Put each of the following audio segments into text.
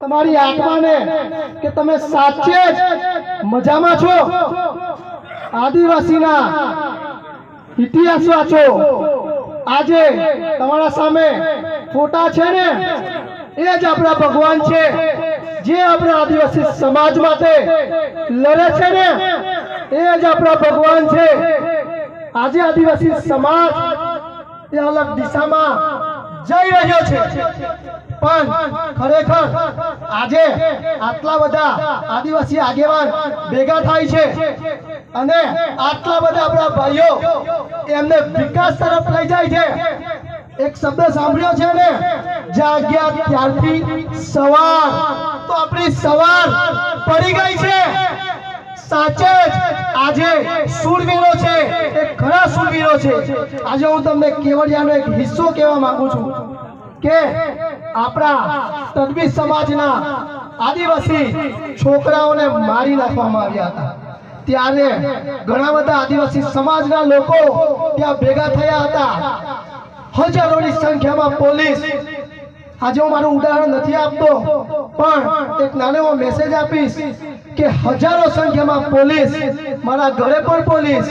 તમારી આત્માને કે તમે સાચે મજામાં છો. આદિવાસીના ઇતિહાસ વાંચો. આજે તમારા સામે ફોટા છે ને? એ જ આપણા ભગવાન છે. જે આપણા આદિવાસી સમાજ માટે લડે છે ને? એ જ આપણા ભગવાન છે. આજે આદિવાસી સમાજ એ અલગ દિશામાં જઈ રહ્યો છે. પણ ખરેખર આજે આટલા બધા આદિવાસી આગેવાન ભેગા થાય છે અને આટલા બધા આપણા ભાઈઓ એમને વિકાસ તરફ લઈ જાય છે. એક શબ્દ સાંભળ્યો છે ને? જાગ્યા ત્યારથી સવાર. તો આપણી સવાર પડી ગઈ છે. સાચે જ આજે શૂરવીરો છે, એ ઘણા શૂરવીરો છે. આજે હું તમને કેવડિયાનો એક હિસ્સો કહેવા માંગુ છું કે આપણા તદ્વી સમાજના આદિવાસી છોકરાઓને મારી નાખવામાં આવ્યા હતા. ત્યારે ઘણા બધા આદિવાસી સમાજના લોકો ત્યાં ભેગા થયા હતા. હજારોની સંખ્યામાં પોલીસ આજે હું મારું ઉદાહરણ નથી આપતો, પણ એક નાનો એવો મેસેજ આપીશ કે હજારો સંખ્યામાં પોલીસ મારા ઘરે પણ પોલીસ,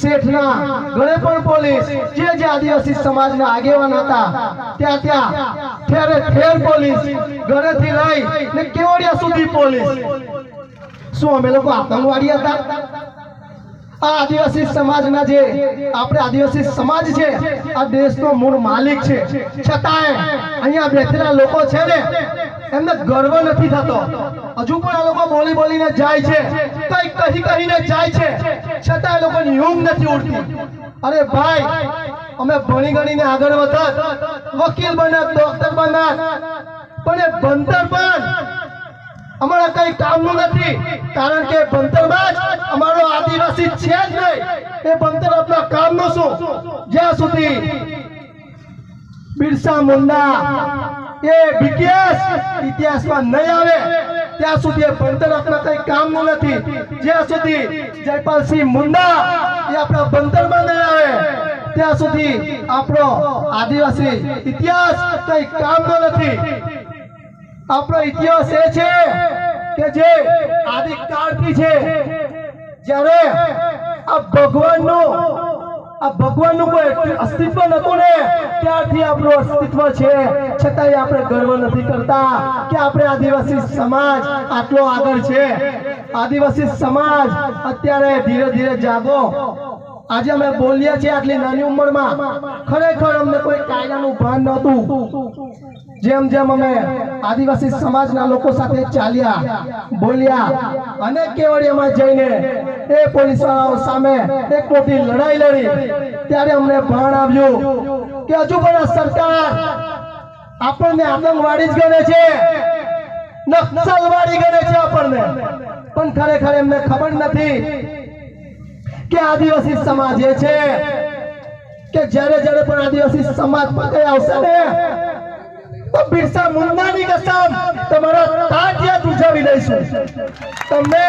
શેઠના ઘરે પણ પોલીસ, જે જે આદિવાસી સમાજના આગેવાન હતા, ત્યાં ત્યાં ઠેરે ઠેર પોલીસ ઘરેથી લઈ ને કેવડિયા સુધી પોલીસ. શું અમે લોકો આતંકવાદી હતા? આ આદિવાસી સમાજના જે આપણે આદિવાસી સમાજ છે, આ દેશનો મૂળ માલિક છે. છતાંય અહીંયા બેઠેલા લોકો છે ને, એમને ગર્વ નથી થતો. હજુ પણ આ લોકો બોલી બોલીને જાય છે. કઈ કહી કહીને જાય છે. છતાં એ લોકોની નથી ઉડતી. અરે ભાઈ, અમે ભણી ગણીને આગળ વધત. વકીલ બનત, ડોક્ટર બનત. પણ એ ભણતર પણ અમારા કઈ કામનું નથી. કારણ કે ભણતરમાં જ અમારો છે જ નહીં. એ ભણતર આપણા કામનું શું? જ્યાં સુધી બિરસા મુંડા એ વિકાસ ઇતિહાસમાં નહીં આવે, ત્યાં સુધી એ આપણા કઈ કામનું નથી. જ્યાં સુધી જયપાલસિંહ મુંડા એ આપણા ભણતરમાં નહીં આવે, ત્યાં સુધી આપણો આદિવાસી ઇતિહાસ કઈ કામનો નથી. આપણો ઇતિહાસ એ છે કે જે આદિકાળથી છે. જ્યારે આ ભગવાનનું આ ભગવાનનું કોઈ અસ્તિત્વ નતું ને, ત્યારથી આપણું અસ્તિત્વ છે. છતાંય આપણે ગર્વ નથી કરતા કે આપણે આદિવાસી સમાજ આટલો આગળ છે. આદિવાસી સમાજ અત્યારે ધીરે ધીરે જાગો. આજે અમે બોલ્યા છીએ આટલી નાની ઉંમરમાં. ખરેખર અમને કોઈ કાયદાનું ભાન નહોતું. જેમ જેમ અમે આદિવાસી સમાજના લોકો સાથે ચાલ્યા, બોલ્યા, અને કેવડિયામાં જઈને એ પોલીસ વાળાઓ સામે એક મોટી લડાઈ લડી. ત્યારે અમને ભાન આવ્યું કે હજુ પણ સરકાર આપણને આતંકવાડી જ ગણે છે. નક્સલવાડી ગણે છે આપણને. પણ ખરેખર એમને ખબર નથી કે આદિવાસી સમાજ એ છે કે જ્યારે જ્યારે પણ આદિવાસી સમાજ પાસે આવશે ને તો બિરસા મુંડાની કસમ તમારા તાટિયા ઉજાવી દઈશું તમને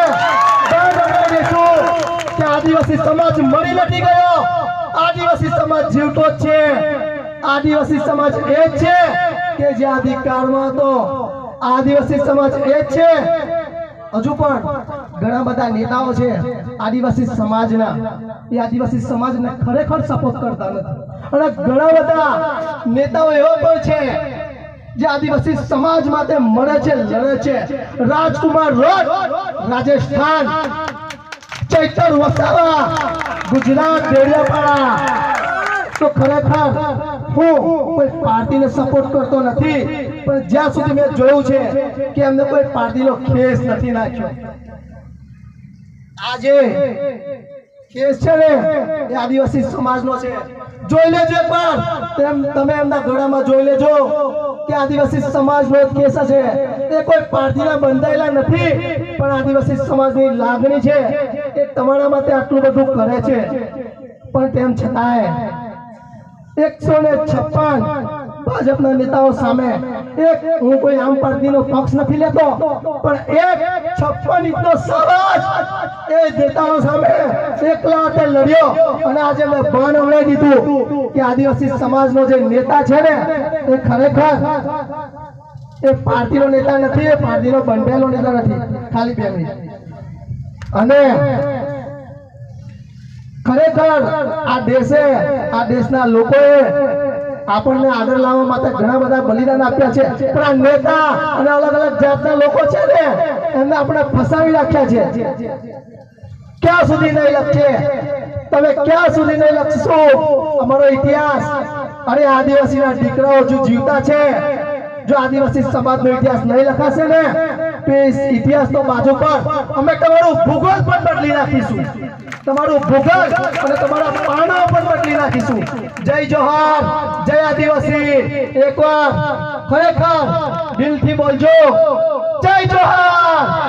દઈશું કે આદિવાસી સમાજ મરી નથી ગયો. આદિવાસી સમાજ જીવતો છે. આદિવાસી સમાજ એ છે કે જે આદિકાળમાં હતો. આદિવાસી સમાજ એ છે. હજુ પણ ઘણા બધા નેતાઓ છે આદિવાસી સમાજના. એ આદિવાસી સમાજને ખરેખર સપોર્ટ કરતા નથી. અને ઘણા બધા નેતાઓ એવા પણ છે જે આદિવાસી સમાજ માટે મળે છે, લડે છે. રાજકુમાર રોડ, રાજસ્થાન. ચૈતર વસાવા, ગુજરાત ડેડિયાપાડા. તો ખરેખર હું કોઈ પાર્ટીને સપોર્ટ કરતો નથી, પણ જ્યાં સુધી મેં જોયું છે કે એમને કોઈ પાર્ટીનો ખેસ નથી નાખ્યો. આજે કેસ છે ને આદિવાસી સમાજનો છે. જોઈ લેજો એકવાર. તેમ એમના ગળામાં જોઈ લેજો કે આદિવાસી સમાજનો કેસ છે. એ કોઈ પાર્ટીના બંધાયેલા નથી, પણ આદિવાસી સમાજની લાગણી છે એ તમારા માટે આટલું બધું કરે છે. પણ તેમ છતાંય એકસો ને છપ્પન ભાજપના નેતાઓ સામે એક, હું કોઈ આમ પાર્ટીનો પક્ષ નથી લેતો, પણ એક છપ્પન ઇંચનો સમાજ એ નેતાઓ સામે એકલા હાથે લડ્યો. અને આજે મેં ભાન અવડાવી દીધું કે આદિવાસી સમાજનો જે નેતા છે ને, એ ખરેખર એ પાર્ટીનો નેતા નથી, એ પાર્ટીનો બંધેલો નેતા નથી. ખાલી બે અને ખરેખર આ દેશે, આ દેશના લોકોએ આપણને આગળ લાવવા માટે ઘણા બધા બલિદાન આપ્યા છે. પણ આ નેતા અને અલગ અલગ જાતના લોકો છે ને, એમને આપણે ફસાવી રાખ્યા છે. ક્યાં સુધી નહીં લખશે તમે ક્યાં સુધી નહીં લખશો? અમારો ઇતિહાસ. અરે, આદિવાસીના દીકરાઓ જો જીવતા છે, જો આદિવાસી સમાજનો ઇતિહાસ નહીં લખાશે ને ઇતિહાસનો બાજુ પર અમે તમારું ભૂગોળ પણ બદલી નાખીશું. તમારું ભૂગોળ અને તમારા પાણા પણ બદલી નાખીશું. જય જોહાર જય આદિવાસી. એકવાર ખરેખર દિલથી બોલજો. જય જોહાર